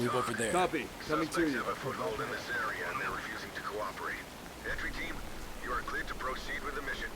Move over there. Copy. Coming to you. have a foothold in this area and they're refusing to cooperate. Entry team, you are cleared to proceed with the mission.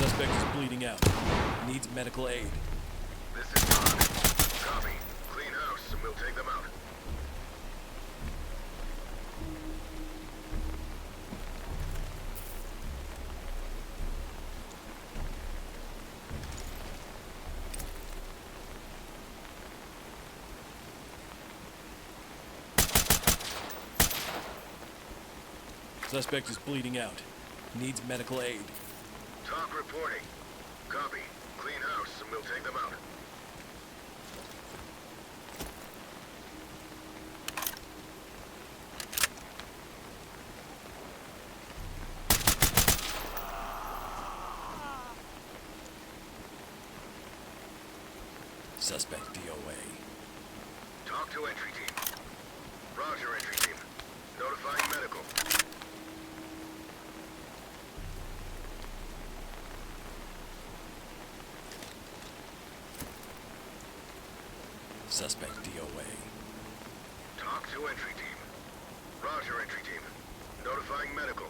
Suspect is bleeding out. Needs medical aid. This is Todd. Copy. Clean house and we'll take them out. Suspect is bleeding out. Needs medical aid. Talk reporting. Copy. Clean house and we'll take them out. Suspect DOA. Talk to entry team. Roger, entry team. Notifying medical. Suspect DOA. Talk to entry team. Roger, entry team. Notifying medical.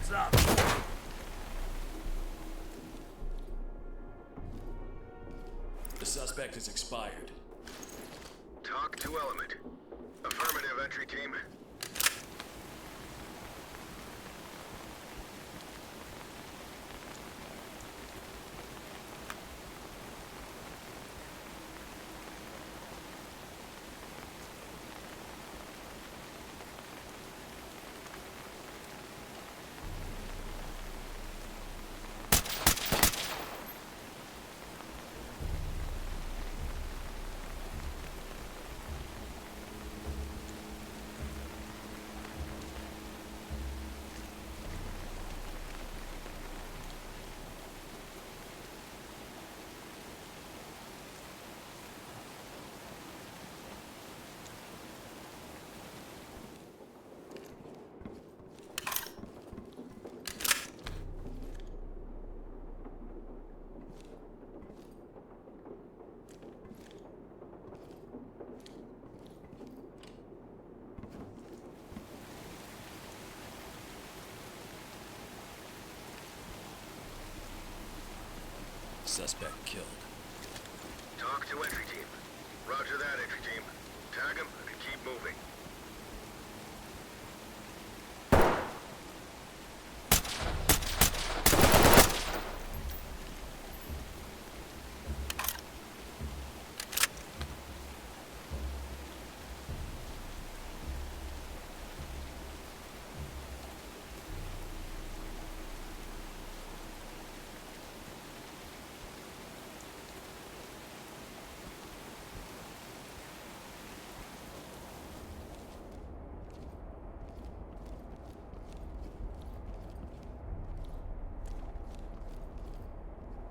Hands up! The suspect is expired. Talk to element. Affirmative, entry team. Suspect killed. Talk to entry team. Roger that, entry team. Tag him and keep moving.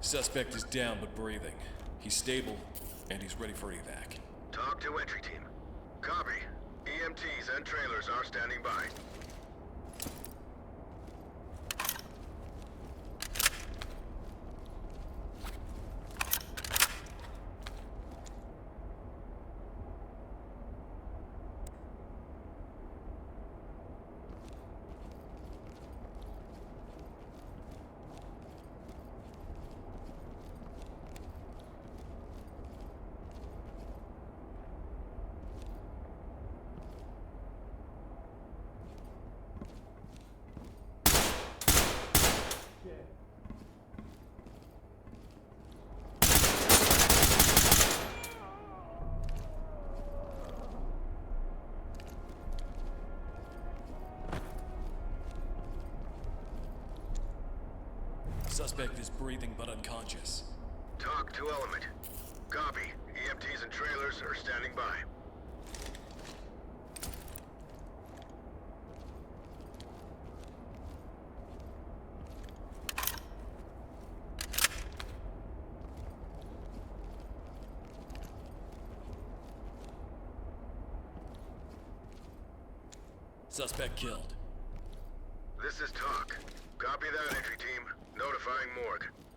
Suspect is down but breathing. He's stable, and he's ready for evac. Talk to entry team. Copy. EMTs and trailers are standing by. Suspect is breathing but unconscious. Talk to element. Copy. EMTs and trailers are standing by. Suspect killed. This is talk. Copy that, entry team. Notifying morgue.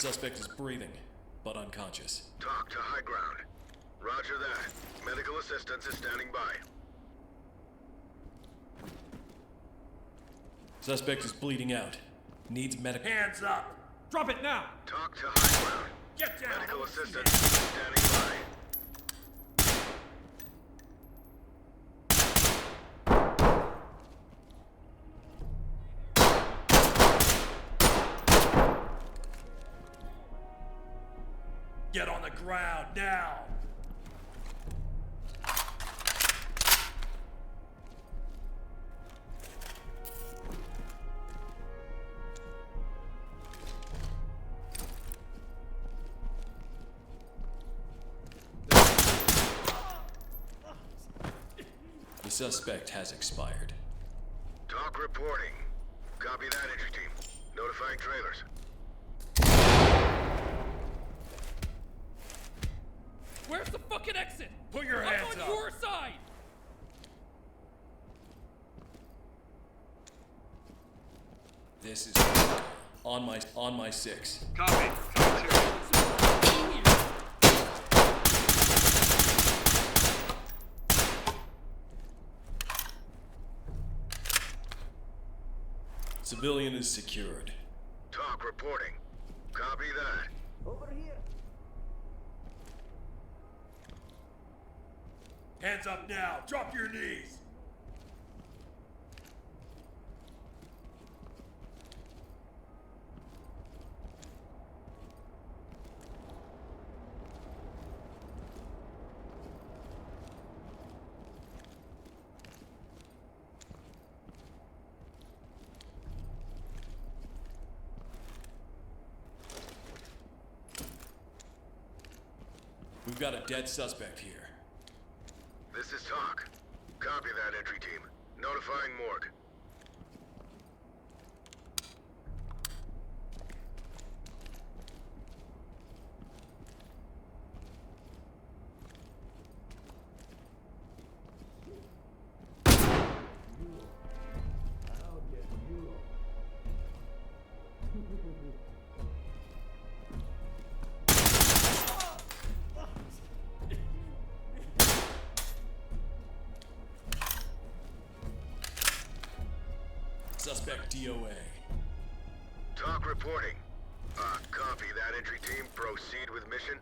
Suspect is breathing but unconscious. Talk to high ground. Roger that. Medical assistance is standing by. Suspect is bleeding out. Needs medical. Hands up! Drop it now! Talk to high ground. Get down! Medical assistance is standing by. Get on the ground now! The suspect has expired. Talk reporting. Copy that, entry team. Notifying trailers. Where's the fucking exit? Put your I'm hands on up! your side! This is on my on my six. Copy. Copy. Civilian is secured. Talk reporting. Copy that. Hands up now! Drop your knees! We've got a dead suspect here. Talk. Copy that, entry team. Notifying morgue. Suspect DOA. Talk reporting. Uh, copy that, entry team. Proceed with mission.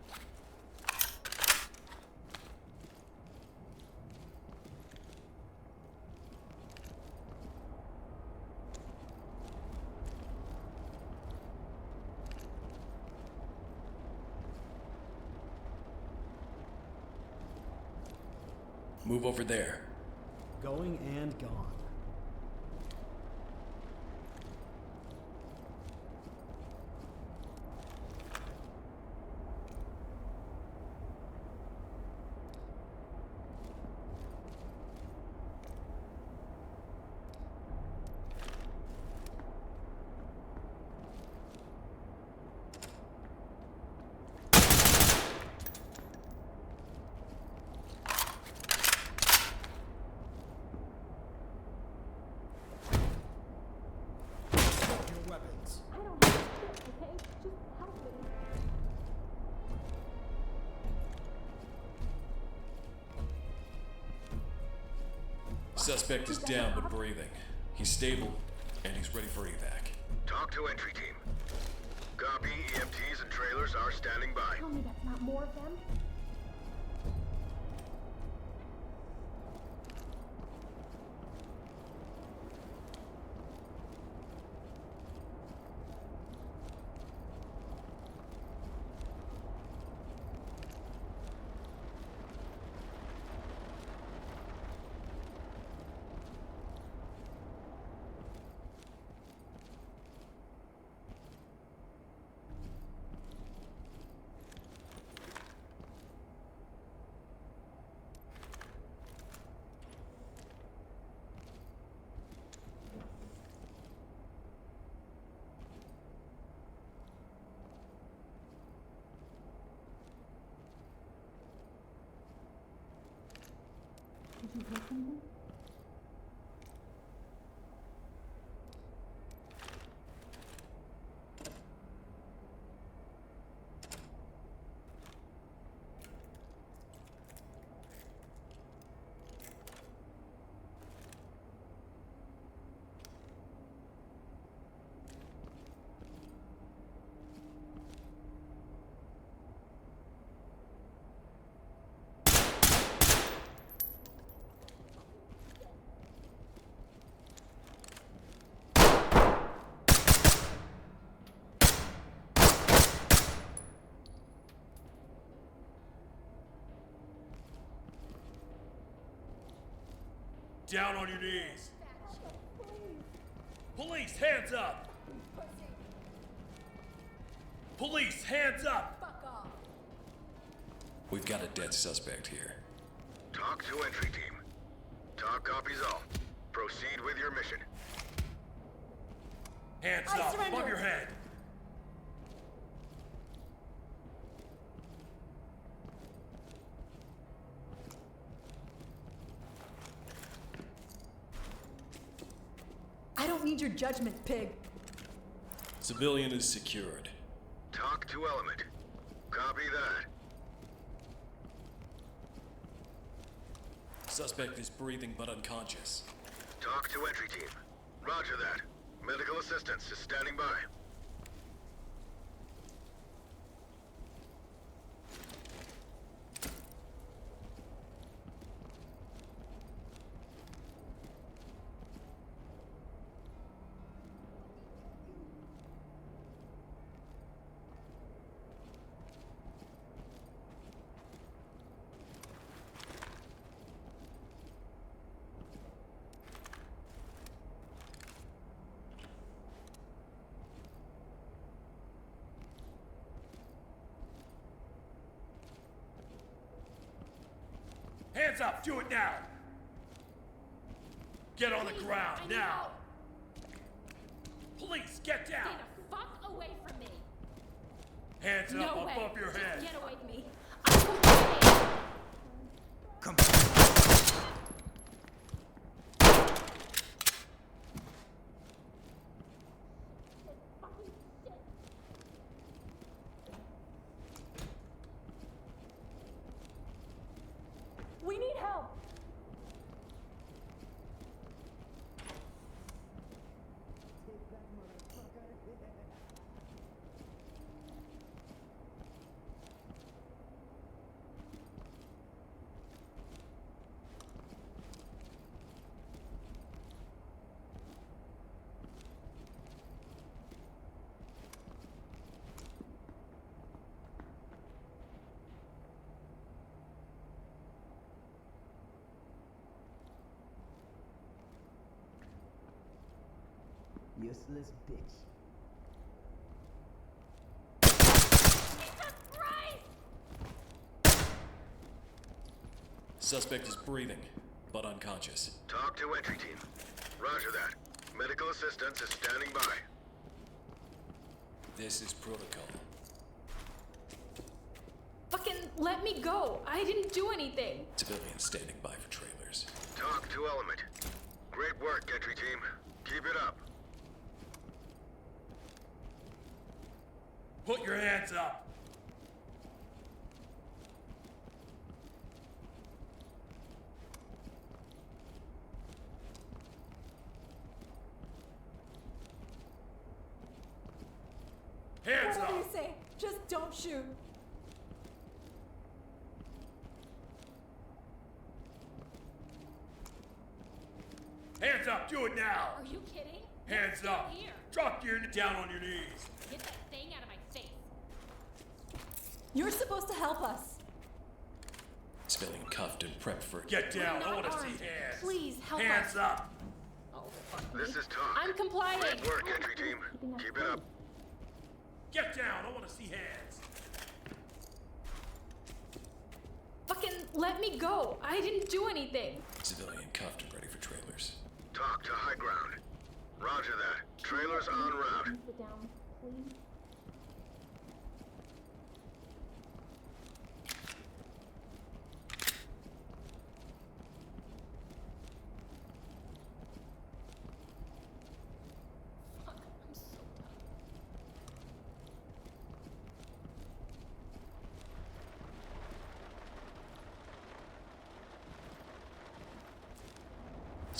Move over there. Going and gone. Suspect is down but breathing. He's stable and he's ready for evac. Talk to entry team. Copy. EMTs and trailers are standing by. Tell me that's not more of them. Did you hear something? Down on your knees. Police, hands up. Police, hands up. We've got a dead suspect here. Talk to entry team. Talk copies all. Proceed with your mission. Hands I up, surrender. above your head. I need your judgment, pig. Civilian is secured. Talk to element. Copy that. Suspect is breathing but unconscious. Talk to entry team. Roger that. Medical assistance is standing by. Hands up, do it now. Get on the ground now. Police, get down. Stay the fuck away from me. Hands No up way. above your Just head. Get away from me. Useless bitch. Jesus Suspect is breathing but unconscious. Talk to entry team. Roger that. Medical assistance is standing by. This is protocol. Fucking let me go. I didn't do anything. Civilian standing by for trailers. Talk to element. Great work, entry team. Keep it up. Put your hands up. Hands Whatever you up. say, just don't shoot. Hands up. Do it now. Are you kidding? Hands Get up. Here. Drop your down on your knees. Get that thing out of my face. You're supposed to help us. Civilian cuffed and prepped for. Get down. I want to see hands. Please, help hands us. up. Oh, This is Tom. I'm complying. Great work, entry team. Keep it up. Get down. I want to see hands. Fucking let me go. I didn't do anything. Civilian cuffed and ready for trailers. Talk to high ground. Roger that. Trailers on route. Sit down, please.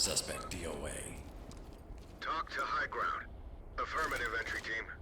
Suspect DOA. Talk to high ground. Affirmative, entry team.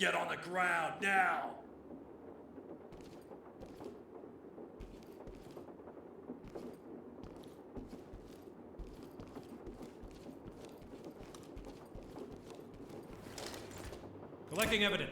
Get on the ground now! Collecting evidence.